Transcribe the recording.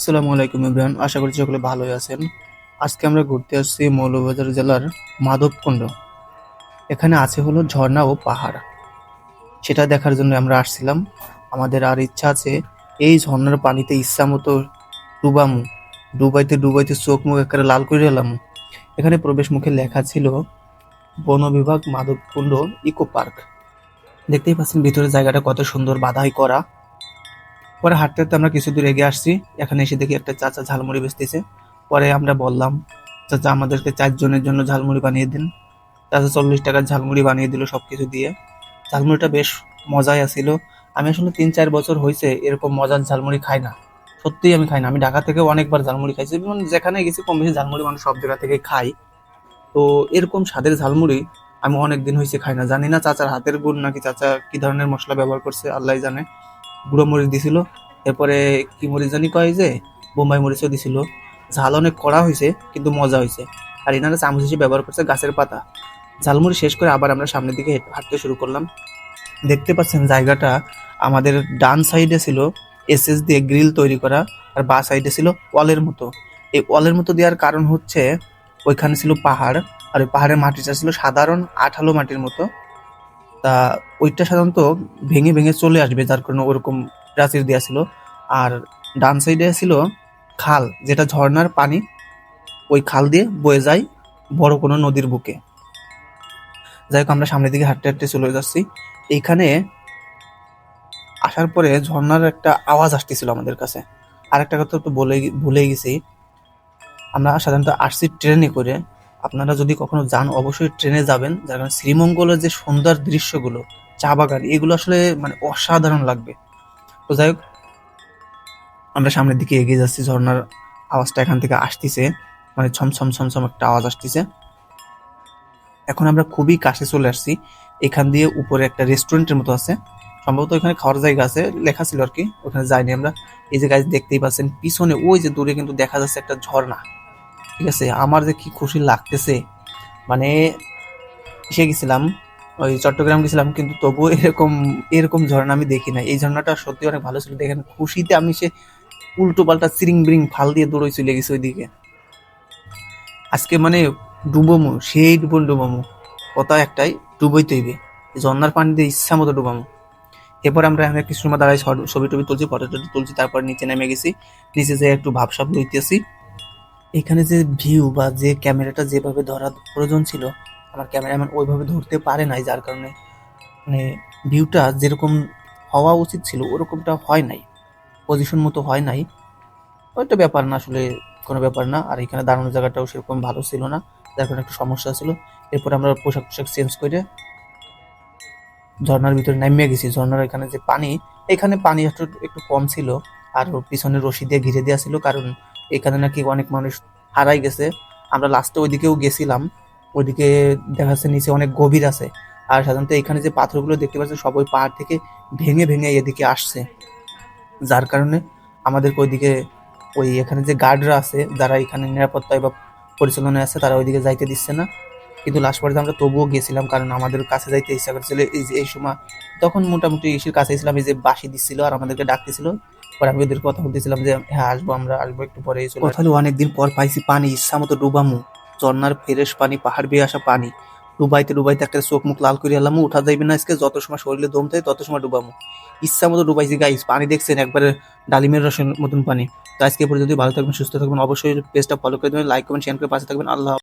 আসসালামু আলাইকুম ইমরান আশা করছি সকলে ভালোই আছেন। আজকে আমরা ঘুরতে আসছি মৌলবাজার জেলার মাধবকুণ্ড। এখানে আছে হলো ঝর্ণা ও পাহাড়। সেটা দেখার জন্য আমরা আসছিলাম। আমাদের আর ইচ্ছা আছে এই ঝর্ণার পানিতে ইচ্ছা মতো ডুবামু। ডুবাইতে ডুবাইতে চোখ মুখ একেবারে লাল করে এলাম। এখানে প্রবেশ মুখে লেখা ছিল, বন বিভাগ মাধবকুণ্ড ইকো পার্ক। দেখতেই পাচ্ছেন ভিতরে জায়গাটা কত সুন্দর বাধাই করা। পরে হাঁটতে হাঁটতে আমরা কিছু দূর এগিয়ে আসছি। এখানে এসে দেখি একটা চাচা ঝালমুড়ি বেচতেছে। পরে আমরা বললাম, চাচা, আমাদেরকে চারজনের জন্য ঝালমুড়ি বানিয়ে দিন। চাচা চল্লিশ টাকার ঝালমুড়ি বানিয়ে দিল সব কিছু দিয়ে। ঝালমুড়িটা বেশ মজাই আসছিল আমি আসলে তিন চার বছর হয়েছে এরকম মজার ঝালমুড়ি খাই না। সত্যিই আমি খাই না। আমি ঢাকা থেকে অনেকবার ঝালমুড়ি খাইছি। এবং যেখানে গেছি কম বেশি ঝালমুড়ি মানুষ সব জায়গা থেকে খাই তো এরকম স্বাদের ঝালমুড়ি আমি অনেক দিন হয়েছে খাই না। জানি না চাচার হাতের গুণ নাকি চাচা কি ধরনের মশলা ব্যবহার করছে আল্লাহ জানে। গুঁড়ো মরিচ দিছিল। এরপরে কি মরিচ জানি কয় যে, বোম্বাই মরিচও দিছিল। ঝাল অনেক কড়া হয়েছে কিন্তু মজা হয়েছে আর এনারা চামচ হিসেবে ব্যবহার করছে গাছের পাতা। ঝালমুড়ি শেষ করে আবার আমরা সামনের দিকে হাঁটতে শুরু করলাম। দেখতে পাচ্ছেন জায়গাটা, আমাদের ডান সাইডে ছিল এসএস দিয়ে গ্রিল তৈরি করা, আর বা সাইডে ছিল ওয়ালের মতো। এই ওয়ালের মতো দেওয়ার কারণ হচ্ছে, ওইখানে ছিল পাহাড়, আর ওই পাহাড়ের মাটিটা ছিল সাধারণ আঠালো মাটির মতো। তা ওইটা সাধারণত ভেঙে ভেঙে চলে আসবে, যার কারণে ওরকম প্রাচীর দেওয়া ছিল। আর ডান সাইডে ছিল খাল, যেটা ঝর্ণার পানি, ওই খাল দিয়ে বয়ে যায় বড় কোনো নদীর বুকে। যাই হোক, আমরা সামনের দিকে হাঁটতে হাঁটতে চলে যাচ্ছি। এইখানে আসার পরে ঝর্ণার একটা আওয়াজ আসতেছিল আমাদের কাছে। আর একটা কথা তো বলে ভুলে গেছি। আমরা সাধারণত আসছি ট্রেনে করে আপনারা যদি কখনো যান, অবশ্যই ট্রেনে যাবেন। যার কারণে শ্রীমঙ্গলের যে সুন্দর দৃশ্যগুলো, চা বাগান, এগুলো আসলে মানে অসাধারণ লাগবে। তো যাই হোক, আমরা সামনের দিকে এগিয়ে যাচ্ছি। ঝর্ণার আওয়াজটা এখান থেকে আসতেছে। মানে ছমছম ছমছম একটা আওয়াজ আসতেছে। এখন আমরা খুবই কাছে চলে আসছি। এখান দিয়ে উপরে একটা রেস্টুরেন্টের মতো আছে। সম্ভবত ওখানে খাওয়ার জায়গা আছে, লেখা ছিল আর কি। ওখানে যাইনি আমরা। এই যে গাছ দেখতেই পাচ্ছেন, পিছনে ওই যে দূরে কিন্তু দেখা যাচ্ছে একটা ঝর্ণা। ঠিক আছে, আমার যে কি খুশি লাগতেছে মানে এসে গেছিলাম, ওই চট্টগ্রাম গেছিলাম, কিন্তু তবুও এরকম এরকম ঝর্ণা আমি দেখি না এই ঝর্ণাটা সত্যি অনেক ভালো ছিল। দেখেন, খুশিতে আমি সে উল্টো পাল্টা চিরিং বিরিং ফাল দিয়ে দৌড়ই চলে গেছি ওইদিকে। আজকে মানে ডুবোমু, সেই ডুবন ডুবামু। কথা একটাই, ডুবই তৈবে ঝর্ণার পানি দিয়ে ইচ্ছা মতো ডুবামু। এরপর আমরা এখানে কিছু সময় দাঁড়াই ছবি- টবি তুলছি ফটো টটো তুলছি, তারপর নিচে নেমে গেছি। নিচে যেয়ে একটু ভাবসাব লইতেছি। এখানে যে ভিউ বা যে ক্যামেরাটা যেভাবে ধরা প্রয়োজন ছিল, আমার ক্যামেরাম্যান ওইভাবে ধরতে পারে নাই, যার কারণে মানে ভিউটা যেরকম হওয়া উচিত ছিল, ওরকমটা হয় নাই পজিশন মতো হয় নাই। ওইটা ব্যাপার না, আসলে কোনো ব্যাপার না, আর এখানে দাঁড়ানোর জায়গাটাও সেরকম ভালো ছিল না, যার কারণে একটু সমস্যা ছিল। এরপর আমরা পোশাক পোশাক চেঞ্জ করে ঝর্ণার ভিতরে নামিয়ে গেছি। ঝর্নার এখানে যে পানি, এখানে পানি একটু একটু কম ছিল, আর পিছনে রশি দিয়ে ঘিরে দেওয়া ছিল, কারণ এখানে নাকি অনেক মানুষ হারাই গেছে। আমরা লাস্টে ওইদিকেও গেছিলাম। ওইদিকে দেখা যাচ্ছে নিচে অনেক গভীর আছে। আর সাধারণত এখানে যে পাথরগুলো দেখতে পাচ্ছি সব ওই পাহাড় থেকে ভেঙে ভেঙে এদিকে আসছে। যার কারণে আমাদেরকে ওইদিকে ওই এখানে যে গার্ডরা আছে, যারা এখানে নিরাপত্তায় বা পরিচালনায় আছে, তারা ওইদিকে যাইতে দিচ্ছে না। কিন্তু লাস্ট পর্যন্ত আমরা তবুও গেছিলাম, কারণ আমাদের কাছে যাইতে ইচ্ছা করছিল। এই যে, এই সময় তখন মোটামুটি ইসের কাছে ছিলাম এই যে বাসি দিচ্ছিল আর আমাদেরকে ডাকতেছিল। পরে আমি ওদের কথা বলতেছিলাম যে হ্যাঁ আসব আমরা, আসব একটু পরে কথা অনেকদিন পর পাইছি পানি, ইচ্ছা মতো ডুবামু। ঝর্ণার ফ্রেশ পানি, পাহাড় বেয়ে আসা পানি। ডুবাইতে ডুবাইতে একটা চোখ মুখ লাল করে এলাম, উঠা যাইবে না আজকে, যত সময় শরীরে দম থাকে, তত সময় ডুবামু। ইচ্ছা মতো ডুবাইছি গাইস পানি দেখছেন, একবারে ডালিমের রসের মতন পানি। তো আজকে পর্যন্ত ভালো থাকবেন, সুস্থ থাকবেন, অবশ্যই পেজটা ফলো করে দেবেন লাইক কমেন্ট শেয়ার করে পাশে থাকবেন, আল্লাহ।